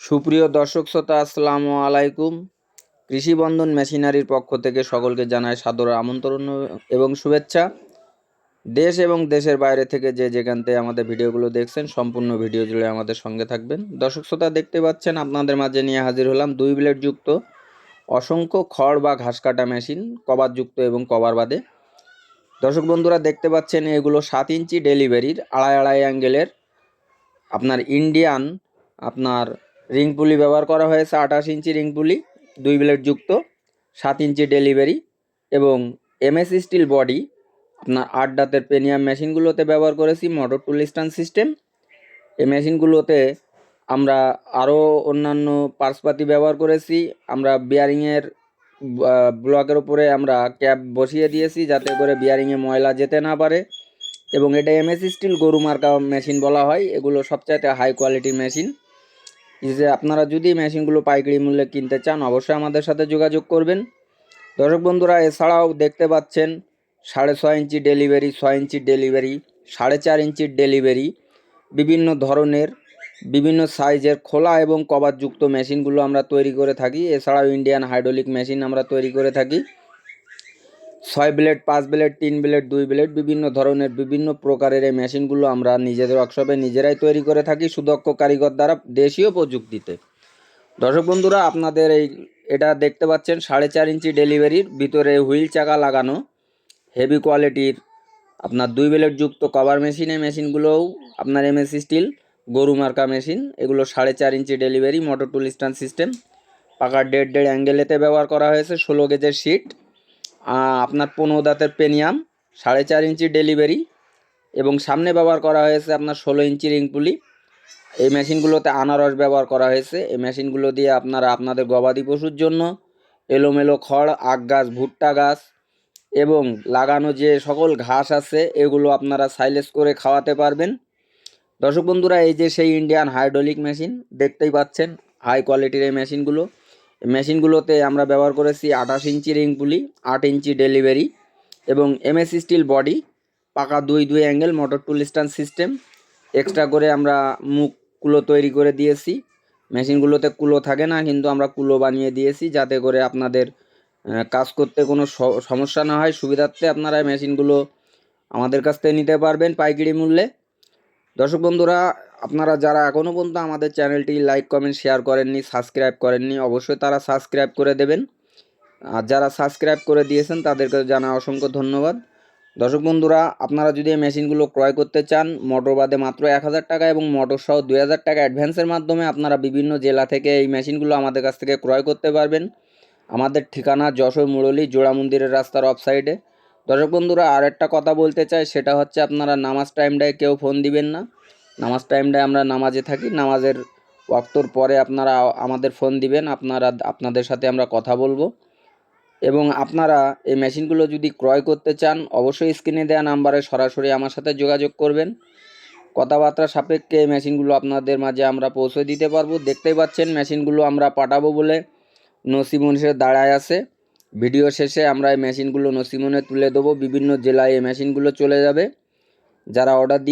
সুপ্রিয় দর্শক শ্রোতা, আসসালামু আলাইকুম। কৃষি বন্ধন মেশিনারির পক্ষ থেকে সকলকে জানায় সাদর আমন্ত্রণ এবং শুভেচ্ছা। দেশ এবং দেশের বাইরে থেকে যে যেখান থেকে আমাদের ভিডিওগুলো দেখছেন, সম্পূর্ণ ভিডিও জুড়ে আমাদের সঙ্গে থাকবেন। দর্শক শ্রোতা, দেখতে পাচ্ছেন, আপনাদের মাঝে নিয়ে হাজির হলাম দুই ব্লেড যুক্ত, অসংখ্য খড় বা ঘাস কাটা মেশিন কভার যুক্ত এবং কভার বাদে। দর্শক বন্ধুরা, দেখতে পাচ্ছেন, এগুলো সাত ইঞ্চি ডেলিভারির, আড়াই আড়াই অ্যাঙ্গেলের। আপনার ইন্ডিয়ান, আপনার রিং পুলি ব্যবহার করা হয়েছে আঠাশ ইঞ্চি রিং পুলি, দুই ব্লেড যুক্ত, সাত ইঞ্চি ডেলিভারি এবং এমএস স্টিল বডি। আপনার আট দাঁতের পেনিয়াম মেশিনগুলোতে ব্যবহার করেছি, মোটর টুল স্ট্যান্ড সিস্টেম। এই মেশিনগুলোতে আমরা আরও অন্যান্য পার্সপাতি ব্যবহার করেছি। আমরা বিয়ারিংয়ের ব্লকের উপরে আমরা ক্যাপ বসিয়ে দিয়েছি যাতে করে বিয়ারিংয়ে ময়লা যেতে না পারে। এবং এটা এমএস স্টিল গরু মার্কা মেশিন বলা হয়, এগুলো সবচাইতে হাই কোয়ালিটির মেশিন। যে আপনারা যদি মেশিনগুলো পাইকারি মূল্যে কিনতে চান, অবশ্যই আমাদের সাথে যোগাযোগ করবেন। দর্শক বন্ধুরা, এছাড়াও দেখতে পাচ্ছেন, সাড়ে ছয় ইঞ্চি ডেলিভারি, ছয় ইঞ্চির ডেলিভারি, সাড়ে চার ইঞ্চির ডেলিভারি, বিভিন্ন ধরনের, বিভিন্ন সাইজের খোলা এবং কভারযুক্ত মেশিনগুলো আমরা তৈরি করে থাকি। এছাড়াও ইন্ডিয়ান হাইড্রোলিক মেশিন আমরা তৈরি করে থাকি। ছয় ব্লেড, পাঁচ ব্লেড, তিন ব্লেড, দুই ব্লেড, বিভিন্ন ধরনের বিভিন্ন প্রকারের এই মেশিনগুলো আমরা নিজেদের ওয়ার্কশপে নিজেরাই তৈরি করে থাকি সুদক্ষ কারিগর দ্বারা দেশীয় প্রযুক্তিতে। দর্শক বন্ধুরা, আপনাদের এই এটা দেখতে পাচ্ছেন, সাড়ে চার ইঞ্চি ডেলিভারির ভিতরে হুইল চাকা লাগানো হেভি কোয়ালিটির আপনার দুই ব্লেড যুক্ত কভার মেশিন মেশিনগুলোও আপনার এমএস স্টিল গরু মার্কা মেশিন, এগুলো সাড়ে চার inch delivery motor tool stand system পাকার দেড় দেড় অ্যাঙ্গেলেতে ব্যবহার করা হয়েছে, ষোলো গেজের শিট আপনার পনেরো দাঁতের পেনিয়াম, সাড়ে চার ইঞ্চি ডেলিভারি এবং সামনে ব্যবহার করা হয়েছে আপনার ষোলো ইঞ্চি রিং পুলি। এই মেশিনগুলোতে আনারস ব্যবহার করা হয়েছে। এই মেশিনগুলো দিয়ে আপনারা আপনাদের গবাদি পশুর জন্য এলোমেলো খড়, আখ গাছ, ভুট্টা গাছ এবং লাগানো যে সকল ঘাস আছে, এগুলো আপনারা সাইলেস করে খাওয়াতে পারবেন। দর্শক বন্ধুরা, এই যে সেই ইন্ডিয়ান হাইড্রোলিক মেশিন দেখতেই পাচ্ছেন। হাই কোয়ালিটির এই মেশিনগুলো। মেশিনগুলোতে আমরা ব্যবহার করেছি আঠাশ ইঞ্চি রিং পুলি, আট ইঞ্চি ডেলিভারি এবং এমএস স্টিল বডি, পাকা দুই দুই angle, motor tool stand system. Extra করে আমরা মুখ কুলো তৈরি করে দিয়েছি। মেশিনগুলোতে কুলো থাকে না, কিন্তু আমরা কুলো বানিয়ে দিয়েছি যাতে করে আপনাদের কাজ করতে কোনো সমস্যা না হয়। সুবিধার্থে আপনারা মেশিনগুলো আমাদের কাছ থেকে নিতে পারবেন পাইকারি মূল্যে। দর্শক বন্ধুরা আপনারা যারা এখনও পর্যন্ত আমাদের চ্যানেলটি লাইক, কমেন্ট, শেয়ার করেননি, সাবস্ক্রাইব করেননি, অবশ্যই তারা সাবস্ক্রাইব করে দেবেন। আর যারা সাবস্ক্রাইব করে দিয়েছেন, তাদেরকে জানা অসংখ্য ধন্যবাদ। দর্শক বন্ধুরা, আপনারা যদি এই মেশিনগুলো ক্রয় করতে চান মোটর বাদে মাত্র এক হাজার টাকা এবং মোটর সহ দুই হাজার টাকা অ্যাডভান্সের মাধ্যমে আপনারা বিভিন্ন জেলা থেকে এই মেশিনগুলো আমাদের কাছ থেকে ক্রয় করতে পারবেন। আমাদের ঠিকানা যশোর মুরলী, জোড়া মন্দিরের রাস্তার অফ সাইডে দর্শক বন্ধুরা আর একটা কথা বলতে চাই, সেটা হচ্ছে আপনারা নামাজ টাইমটায় কেউ ফোন দিবেন না। নামাজ টাইমটায় আমরা নামাজে থাকি। নামাজের ওয়াক্তর পরে আপনারা আমাদের ফোন দিবেন। আপনারা, আপনাদের সাথে আমরা কথা বলব। এবং আপনারা এই মেশিনগুলো যদি ক্রয় করতে চান, অবশ্যই স্ক্রিনে দেওয়া নাম্বারে সরাসরি আমার সাথে যোগাযোগ করবেন। কথাবার্তা সাপেক্ষে এই মেশিনগুলো আপনাদের মাঝে আমরা পৌঁছে দিতে পারব। দেখতেই পাচ্ছেন, মেশিনগুলো আমরা পাঠাবো বলে নসিমন সে দাঁড়ায় আছে। ভিডিও শেষে আমরা এই মেশিনগুলো নসিমনে তুলে দেবো। বিভিন্ন জেলায় এই মেশিনগুলো চলে যাবে। যারা অর্ডার দিয়ে